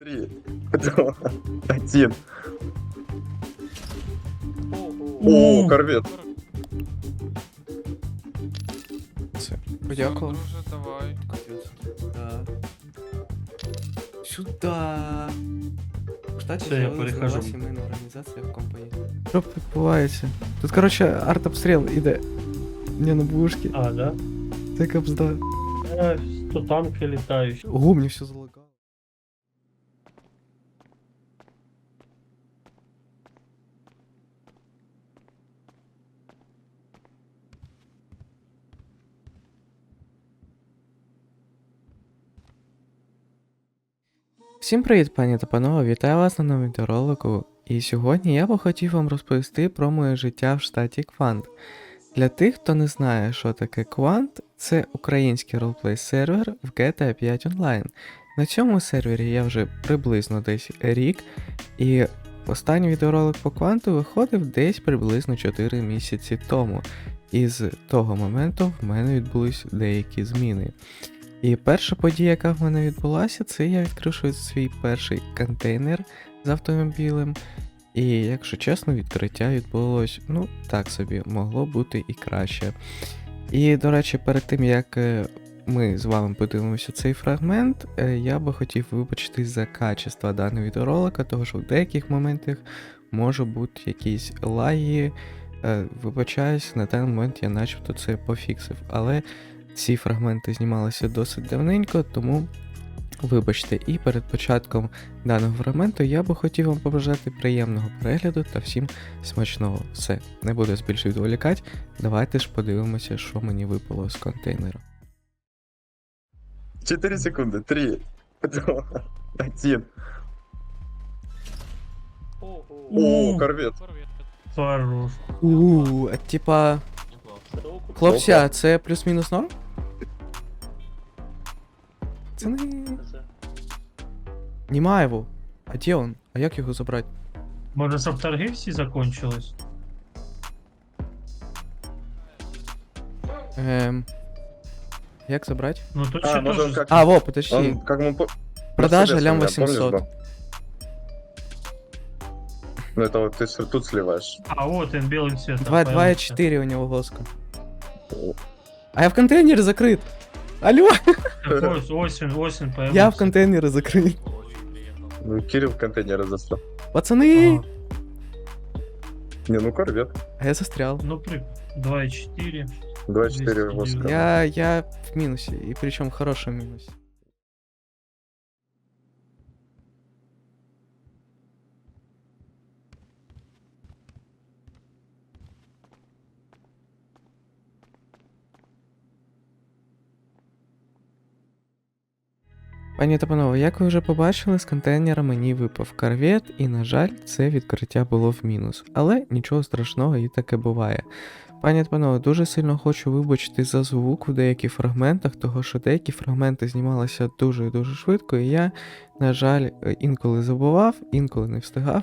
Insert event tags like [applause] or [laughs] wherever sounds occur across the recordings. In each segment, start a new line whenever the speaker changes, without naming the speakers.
Три, два, один.
Ого.
О, корвет.
Це.
Дякую.
Подякував.
Друже, давай.
Да. Сюда. В штаті
Все, я
з'явилась нова
перехожу.
сімейна організація в компанії. Що відбувається? Тут, коротше, артобстріл іде. Не на бушки.
А, да?
Це капзда.
Е, То танки літають.
Ого, мені все залагало. Всім привіт, пані та панове, вітаю вас на новому відеоролику. І сьогодні я би хотів вам розповісти про моє життя в штаті Квант. Для тих, хто не знає, що таке Quant, це український ролплей сервер в GTA 5 Online. На цьому сервері я вже приблизно десь рік, і останній відеоролик по кванту виходив десь приблизно 4 місяці тому. І з того моменту в мене відбулись деякі зміни. І перша подія, яка в мене відбулася, це я відкрив свій перший контейнер з автомобілем. І, якщо чесно, відкриття відбулось, ну, так собі, могло бути і краще. І, до речі, перед тим як е, ми з вами подивимося цей фрагмент, е, я би хотів вибачитись за качество даного відеоролика, тому що в деяких моментах може бути якісь лаги. Е, Вибачаюсь, на даний момент я начебто це пофіксив, але ці фрагменти знімалися досить давненько, тому вибачте. І перед початком даного фрагменту я би хотів вам побажати приємного перегляду та всім смачного. Все, не буду більше відволікати. Давайте ж подивимося, що мені випало з контейнера.
Четыре секунды. Три, два, [laughs] один. О, корвет.
Хорош.
Ууу, типа. Хлопці, а це плюс-мінус норм? Це не. Німаєву. А де он? А як його забрати?
Може, щоб торги всі закончились?
Ем... Як забрати?
Ну тут
А,
ще
может он
теж.
как...
А, во, подожди.
Он, как мы... по-
Продажа
Мерседес у
лям
меня, помнишь,
800.
был? Ну это вот ты с- тут сливаешь.
А, от він білий цвет.
2, 2 4 у него глазка. А я в контейнере закрыт. Алло,
Ось, появився.
я в контейнере закрыт.
Ну, Кирилл контейнеры застрял.
Пацаны!
Не, ну корвет.
А я застрял.
Ну, при 2,4.
2-4 воска.
Я, я в минусе, и причем в хорошем минусе. Пані та панове, як ви вже побачили, з контейнера мені випав корвет, і, на жаль, це відкриття було в мінус. Але нічого страшного і таке буває. Пані та панове, дуже сильно хочу вибачити за звук в деяких фрагментах, того що деякі фрагменти знімалися дуже і дуже швидко, і я, на жаль, е, інколи забував, інколи не встигав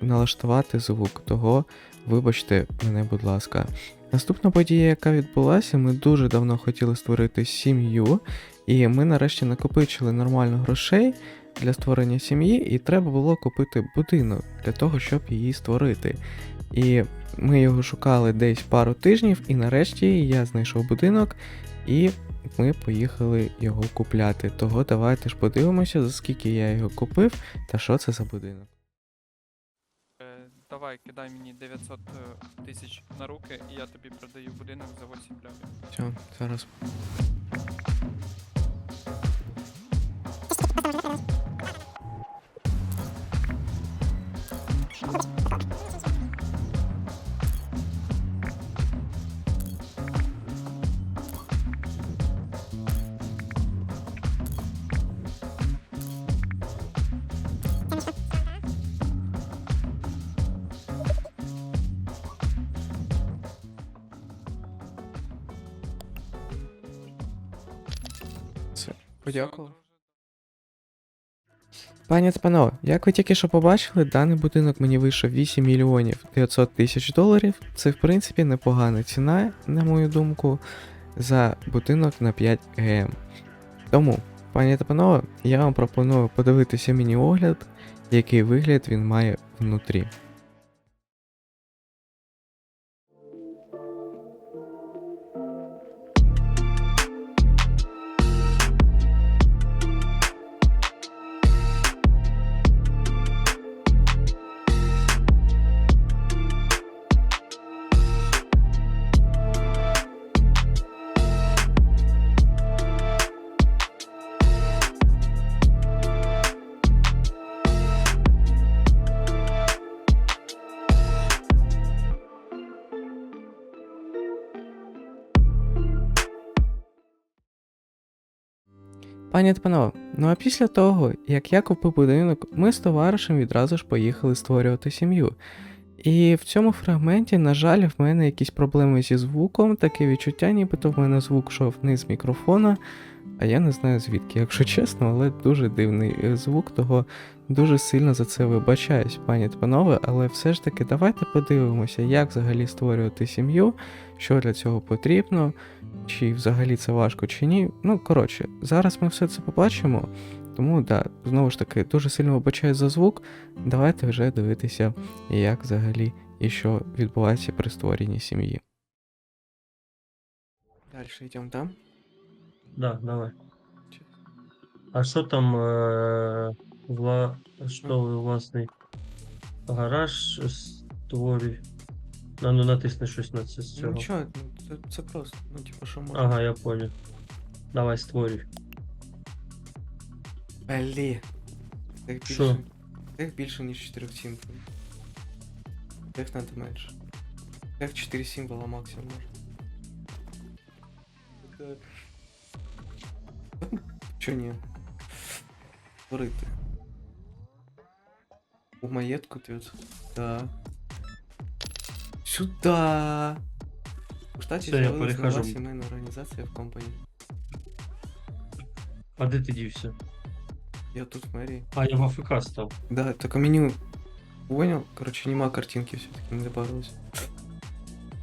налаштувати звук. Того вибачте мене, будь ласка. Наступна подія, яка відбулася, ми дуже давно хотіли створити сім'ю, і ми нарешті накопичили нормально грошей для створення сім'ї, і треба було купити будинок для того, щоб її створити. І ми його шукали десь пару тижнів, і нарешті я знайшов будинок, і ми поїхали його купляти. Того давайте ж подивимося, за скільки я його купив та що це за будинок.
Е, Давай, кидай мені 900 е, тисяч на руки, і я тобі продаю будинок за 8 лямів.
Все, зараз. Подякував. Пані та панове, як ви тільки що побачили, даний будинок мені вийшов 8 мільйонів 900 тисяч доларів. Це в принципі непогана ціна, на мою думку, за будинок на 5 ГМ. Тому пані та панове, я вам пропоную подивитися міні-огляд, який вигляд він має внутрі. Пані та панове, ну а після того, як я купив будинок, ми з товаришем відразу ж поїхали створювати сім'ю. І в цьому фрагменті, на жаль, в мене якісь проблеми зі звуком, таке відчуття, нібито в мене звук йшов не з мікрофона, а я не знаю звідки, якщо чесно, але дуже дивний е, звук, того дуже сильно за це вибачаюсь, пані та панове, але все ж таки давайте подивимося, як взагалі створювати сім'ю, що для цього потрібно, чи взагалі це важко, чи ні. Ну, коротше, зараз ми все це побачимо. Тому, да, знову ж таки, дуже сильно вибачаю за звук. Давайте вже дивитися, як взагалі і що відбувається при створенні сім'ї. Далі йдемо там.
Да, давай. А що там е, вла... що ви власний гараж створює? А ну натисни щось на це з цього.
Ну чого, це, це просто, ну типу, що можна.
Ага, я понял. Давай створюй.
Блі. Тих
Що?
більше. Тих більше, ніж 4 символів. Тих надо менше. Тих 4 символа максимум може. Чо ні? Творити. У маєтку тут. Да. Сюда. У штаті
Все, я
з'явилась нова
перехожу.
сімейна організація в компанії.
А де ти дівся?
Я тут в мерії.
А, я в АФК став.
Да, только меню. Понял? Короче, нема картинки все-таки не добавилось.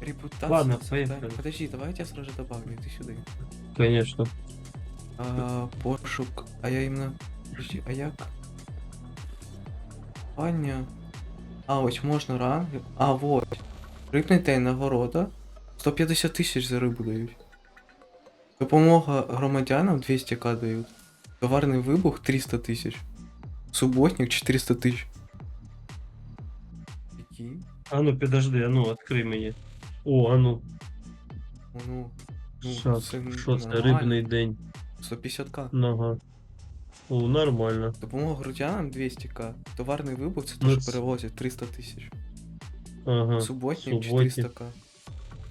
Репутация.
Ладно,
создание-
поехали.
Подожди, давай я тебя сразу добавлю, иди сюда.
Конечно.
А, пошук. А я именно. Подожди, а як? Аня. А, ось можна ранги. А, вот. Рибний день нагорода. 150 тисяч за рибу дають. Допомога громадянам 200к дають. Товарний вибух 300 тисяч. Суботник 400 тисяч. Які?
А ну підожди, а ну відкрий мені. О, а ну.
Ну, ну, це
це, це рибний день.
150к.
Ага. О, нормально.
Допомога грудянам 200к. Товарний вибух це
Ну, це-
перевозять 300 тисяч.
Ага.
Суботник. 400к.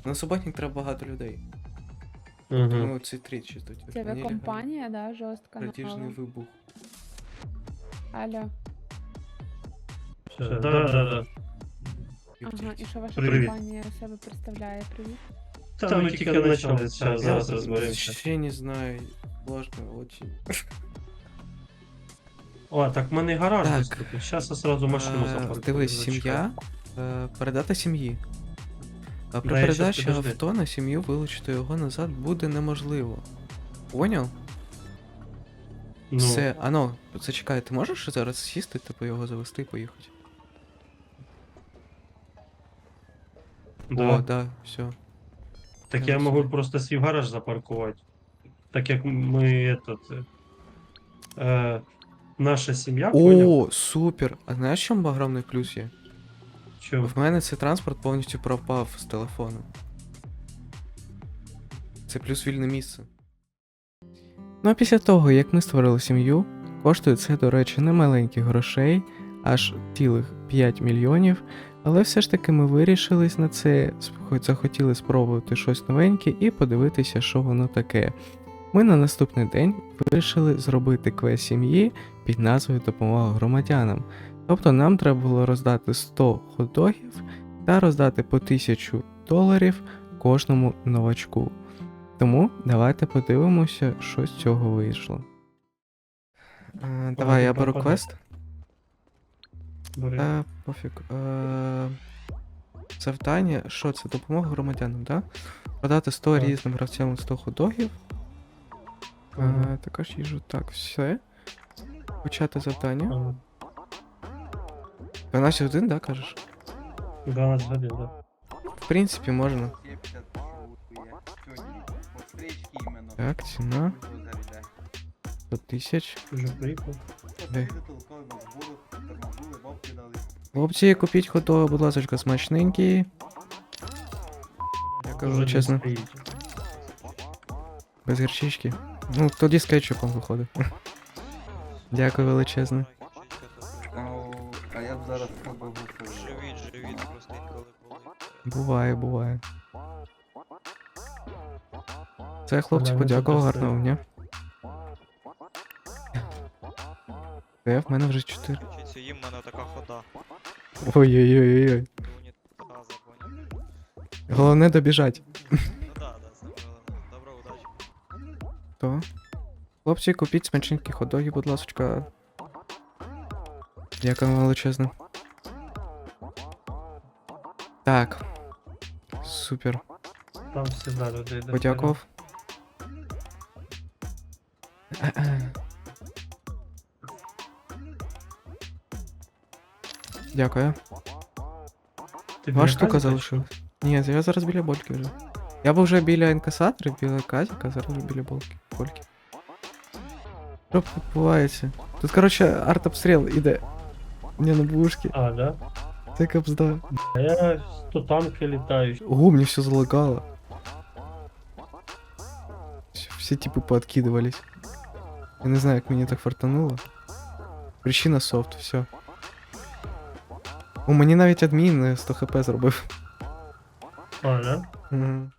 На суботник треба багато людей.
Ага.
Тому ці три чистуть.
Тебе компанія, да, жорстка
Крадіжний
напала.
вибух.
Алло.
Все, да, да, да.
Ага, і що ваша
Привіт.
компанія себе представляє? Привіт.
Та ми тільки почали, зараз, зараз розберемося.
Ще не знаю. Сложно очень.
О, так в мене гараж
Так.
доступний. Зараз я сразу машину
Е,
запаркую.
Дивись,
зачекай.
сім'я. е, Передати сім'ї. А при
Да, я щас
передачі
підожди.
авто на сім'ю вилучити його назад буде неможливо. Поняв?
Ну,
Все, ано, зачекай, ти можеш зараз сісти, типу його завести і поїхати?
да.
О, да, все.
Так я можу просто свій гараж запаркувати. Так як ми этот. Е, наша сім'я, поняв?
О, супер! А знаєш, чому огромний плюс є?
Що?
В мене цей транспорт повністю пропав з телефону. Це плюс вільне місце. Ну а після того, як ми створили сім'ю, коштує це, до речі, не маленьких грошей, аж цілих 5 мільйонів. Але все ж таки ми вирішились на це, захотіли спробувати щось новеньке і подивитися, що воно таке. Ми на наступний день вирішили зробити квест сім'ї під назвою Допомога громадянам. Тобто нам треба було роздати 100 хот-догів та роздати по 1000 доларів кожному новачку. Тому давайте подивимося, що з цього вийшло. Е, давай я беру квест. Та пофіг. Е, завдання, що це? Допомога громадянам, так? Продати 100
Так.
різним гравцям 100 хот-догів. Е, також їжу. Так, все. Почати завдання.
Ага.
12 годин, да, кажеш?
12 годин, да.
В принципі, можна. Так, ціна 100 тисяч. Де? Хлопці, купіть хот-доги, будь ласка, смачненькі. Я кажу чесно, без гірчички. Ну, тоді з кетчупом виходить. Дякую величезне.
А я б зараз побив.
Живіт, живіт, просто інколи болить.
Буває, буває. Це хлопці
Мене
подякував, гарного дня. Е, в мене вже 4.
Вчиться, їм в мене така хода.
Ой-ой-ой-ой.
Поняв?
Головне добіжать. То. Хлопці, купіть смачненькі хот-доги, будь ласка. Дякую величезне. Так. Супер.
Там всегда людей. до
Подякував. Дякую.
хера. Ти
Ваша
біля
штука
казика,
залишилась. Ні, я зараз біля больки вже. Я був вже біля інкасаторів, біля казіка, зараз вже біля больки. больки. Що відбувається? Тут, коротше, артобстріл іде. Не на бушки.
що? А, да?
Це капзда.
А я то танки літають.
Ого, мне все залагало. Всё- Все типы пооткидывались. Я не знаю, как мне так фартануло. Причина софт, все. У мені навіть адмін е, 100 хп зробив.
А, да?
Мгм.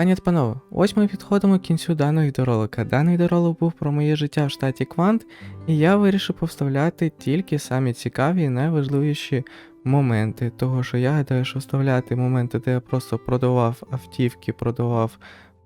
Пані та панове, ось ми підходимо к кінцю даного відеоролика. Даний відеоролик був про моє життя в штаті Квант, і я вирішив повставляти тільки самі цікаві і найважливіші моменти. Того, що я гадаю, що вставляти моменти, де я просто продавав автівки, продавав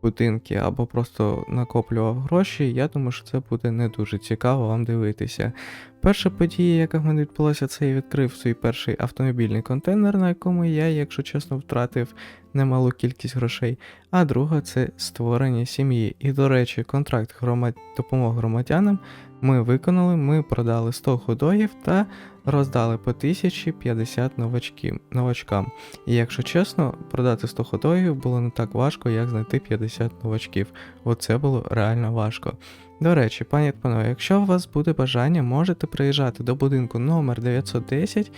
будинки або просто накоплював гроші, я думаю, що це буде не дуже цікаво вам дивитися. Перша подія, яка в мене відбулася, це я відкрив свій перший автомобільний контейнер, на якому я, якщо чесно, втратив немалу кількість грошей. А друга це створення сім'ї. І, до речі, контракт громад... допомоги громадянам ми виконали, ми продали 100 ходоїв та роздали по 1050 новачків, новачкам. І якщо чесно, продати 100 ходоїв було не так важко, як знайти 50 новачків. Оце було реально важко. До речі, пані та панове, якщо у вас буде бажання, можете приїжджати до будинку номер 910,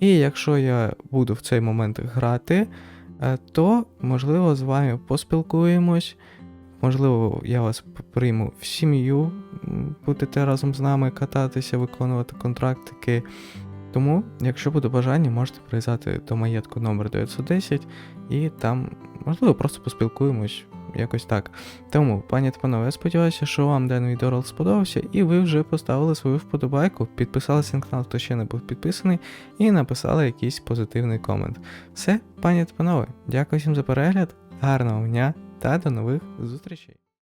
і якщо я буду в цей момент грати, то можливо з вами поспілкуємось. Можливо, я вас прийму в сім'ю, будете разом з нами кататися, виконувати контрактики. Тому, якщо буде бажання, можете приїжджати до маєтку номер 910 і там, можливо, просто поспілкуємось якось так. Тому, пані та панове, я сподіваюся, що вам даний відеорол сподобався, і ви вже поставили свою вподобайку, підписалися на канал, хто ще не був підписаний, і написали якийсь позитивний комент. Все, пані та панове, дякую всім за перегляд, гарного дня та до нових зустрічей!